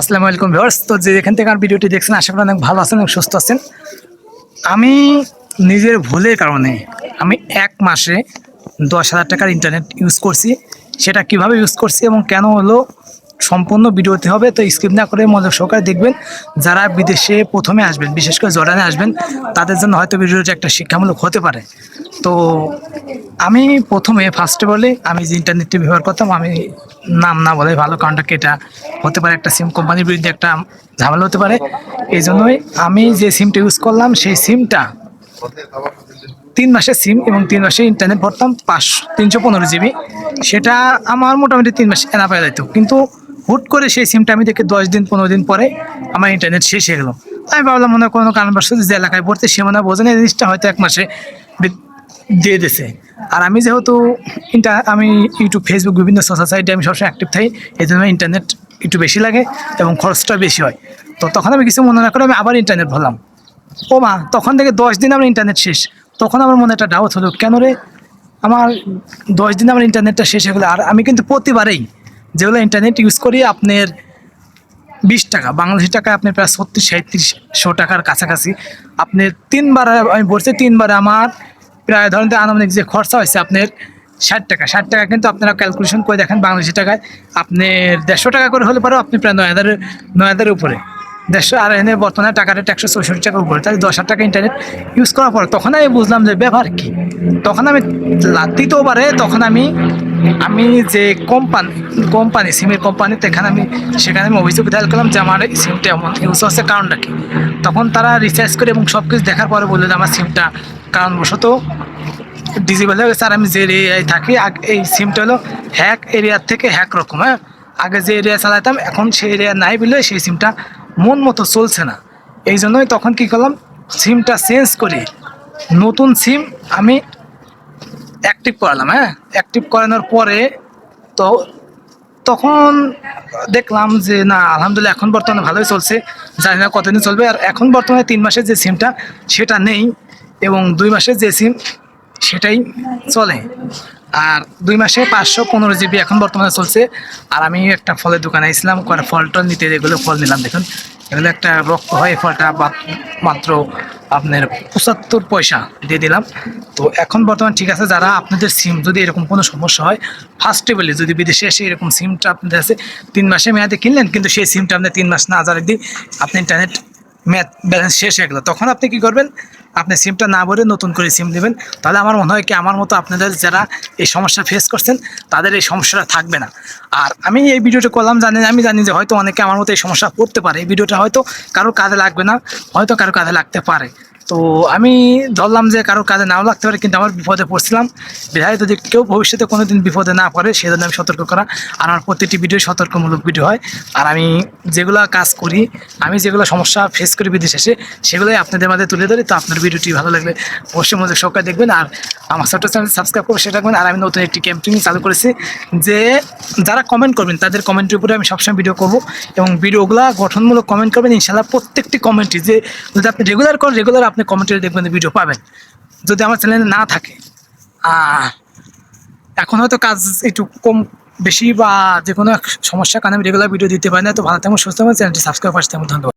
আসসালামু আলাইকুম ভিউয়ার্স। তো যে এখান থেকে আমার ভিডিওটি দেখছেন, আশা করি অনেক ভালো আছেন এবং সুস্থ আছেন। আমি নিজের ভুলের কারণে আমি এক মাসে দশ হাজার টাকার ইন্টারনেট ইউজ করছি। সেটা কীভাবে ইউজ করছি এবং কেন হলো সম্পূর্ণ ভিডিওতে হবে, তো স্কিপ না করে মনোযোগ সহকারে দেখবেন, যারা বিদেশে প্রথমে আসবেন, বিশেষ করে জর্ডানে আসবেন, তাদের জন্য হয়তো ভিডিওটি একটা শিক্ষামূলক হতে পারে। তো আমি প্রথমে ফার্স্টে বলে, আমি যে ইন্টারনেটটি ব্যবহার করতাম, আমি নাম না বলে ভালো কারণটা এটা হতে পারে একটা সিম কোম্পানির বিরুদ্ধে একটা ঝামেলা হতে পারে। এই জন্যই আমি যে সিমটা ইউজ করলাম, সেই সিমটা তিন মাসের সিম এবং তিন মাসে ইন্টারনেট ভরতাম পাঁচশো তিনশো পনেরো জিবি সেটা আমার মোটামুটি তিন মাস এনা পাওয়া যেত কিন্তু হুট করে সেই সিমটা আমি দেখে দশ দিন, পনেরো দিন পরে আমার ইন্টারনেট শেষ হয়ে গেলো। আমি ভাবলাম মনে কোনো কারণবশত যে এলাকায় পড়তে সে মনে হয় না, এই জিনিসটা হয়তো এক মাসে দিয়ে দিয়েছে আর আমি যেহেতু ইন্টার আমি ইউটিউব ফেসবুক বিভিন্ন সোশ্যাল সাইটে আমি সবসময় অ্যাক্টিভ থাকি, এই জন্য ইন্টারনেট একটু বেশি লাগে এবং খরচটা বেশি হয়। তো তখন আমি কিছু মনে না করে আমি আবার ইন্টারনেট ভরলাম। ও মা, তখন থেকে দশ দিন আমার ইন্টারনেট শেষ। তখন আমার মনে একটা ডাউট হলো, কেন রে? আমার দশ দিন আমার ইন্টারনেটটা শেষ হয়ে গেলো। আর আমি কিন্তু প্রতিবারেই যেগুলো ইন্টারনেট ইউজ করি, আপনার বিশ টাকা, বাংলাদেশি টাকায় আপনি প্রায় ছত্রিশ সাঁত্রিশশো টাকার কাছাকাছি। আপনি তিনবার আমি বলছি, তিনবার আমার প্রায় ধরেন আনুমানিক যে খরচা হয়েছে আপনার ষাট টাকা। ষাট টাকা কিন্তু আপনারা ক্যালকুলেশন করে দেখেন বাংলাদেশি টাকায়। আপনার দেড়শো টাকা করে হলে পরেও আপনি প্রায় নয় হাজারের নয় হাজারের উপরে। দেড়শো আর এনে বর্তমানে টাকা রেট একশো চৌষট্টি টাকার উপরে। তাহলে দশ হাজার টাকা ইন্টারনেট ইউজ করার পর তখন আমি বুঝলাম যে ব্যবহার কী? তখন আমি দ্বিতীয়বারে তখন আমি আমি যে কোম্পানি কোম্পানি সিমের কোম্পানি এখানে আমি, সেখানে আমি অভিযোগ দায়ের করলাম যে আমার সিমটা এমন ইউজ হচ্ছে কারণটা কি? তখন তারা রিসার্চ করে এবং সব কিছু দেখার পরে বলল যে আমার সিমটা কারণবশত ডিজিবল হয়ে গেছে। আর আমি যে এরিয়ায় থাকি এই সিমটা হলো হ্যাক এরিয়ার থেকে হ্যাক রকম হ্যাঁ? আগে যে এরিয়া চালাতাম, এখন সেই এরিয়া নাই বলে সেই সিমটা মন মতো চলছে না। এই জন্যই তখন কি করলাম, সিমটা চেঞ্জ করে নতুন সিম আমি অ্যাক্টিভ করালাম হ্যাঁ? অ্যাক্টিভ করানোর পরে তো তখন দেখলাম যে, না, আলহামদুলিল্লাহ এখন বর্তমানে ভালোই চলছে, জানি না কতদিন চলবে। আর এখন বর্তমানে তিন মাসের যে সিমটা, সেটা নেই এবং দুই মাসের যে সিম, সেটাই চলে। আর দুই মাসে পাঁচশো পনেরো জিবি এখন বর্তমানে চলছে। আর আমি একটা ফলের দোকানে আসলাম ফল টল নিতে এগুলো ফল নিলাম, দেখুন। এগুলো একটা রক্ত হয়, এই ফলটা মাত্র আপনার পঁচাত্তর পয়সা দিয়ে দিলাম। তো এখন বর্তমান ঠিক আছে, যারা আপনাদের সিম যদি এরকম কোনো সমস্যা হয় ফার্স্টে বলি যদি বিদেশে এসে এরকম সিমটা আপনাদের আছে তিন মাসে মেয়াদে কিনলেন, কিন্তু সেই সিমটা আপনি তিন মাস না হাজার দিই আপনি ইন্টারনেট ম্যাথ ব্যালেন্স শেষ হয়ে গেলো। তখন আপনি কি করবেন? আপনি সিমটা না ভরে নতুন করে সিম নেবেন। তাহলে আমার মনে হয় কি, আমার মতো আপনাদের যারা এই সমস্যা ফেস করছেন, তাদের এই সমস্যাটা থাকবে না। আর আমি এই ভিডিওটা করলাম, জানি, আমি জানি যে হয়তো অনেকে আমার মতো এই সমস্যা পড়তে পারে। এই ভিডিওটা হয়তো কারোর কাজে লাগবে না, হয়তো কারোর কাজে লাগতে পারে। তো আমি ধরলাম যে কারোর কাজে নাও লাগতে পারে, কিন্তু আমার বিপদে পড়ছিলাম। বিধায় যদি কেউ ভবিষ্যতে কোনো দিন বিপদে না পড়ে, সেজন্য আমি সতর্ক করা। আর আমার প্রতিটি ভিডিও সতর্কমূলক ভিডিও হয়। আর আমি যেগুলো কাজ করি, আমি যেগুলো সমস্যা ফেস করি বিদেশ এসে সেগুলোই আপনাদের মাঝে তুলে ধরি। তো আপনার ভিডিওটি ভালো লাগলে অবশ্যই মধ্যে সকাল দেখবেন। আর আমার ছোট্ট চ্যানেল সাবস্ক্রাইব করে সেটা রাখবেন আর আমি নতুন একটি ক্যাম্পিং চালু করেছি, যে যারা কমেন্ট করবেন, তাদের কমেন্টের উপরে আমি সবসময় ভিডিও করব। এবং ভিডিওগুলো গঠনমূলক কমেন্ট করবেন ইনশাল্লাহ প্রত্যেকটি কমেন্টই যে যদি আপনি রেগুলার করেন রেগুলার আপনি কমেন্টে দেখবেন ভিডিও পাবেন। যদি আমার চ্যানেলে না থাকে এখন হয়তো কাজ একটু কম বেশি বা যে কোনো সমস্যার কারণে আমি রেগুলার ভিডিও দিতে পারি না, তো ভালো থাকব সুস্থ হবে চ্যানেলটি সাবস্ক্রাইব করতে ধন্যবাদ।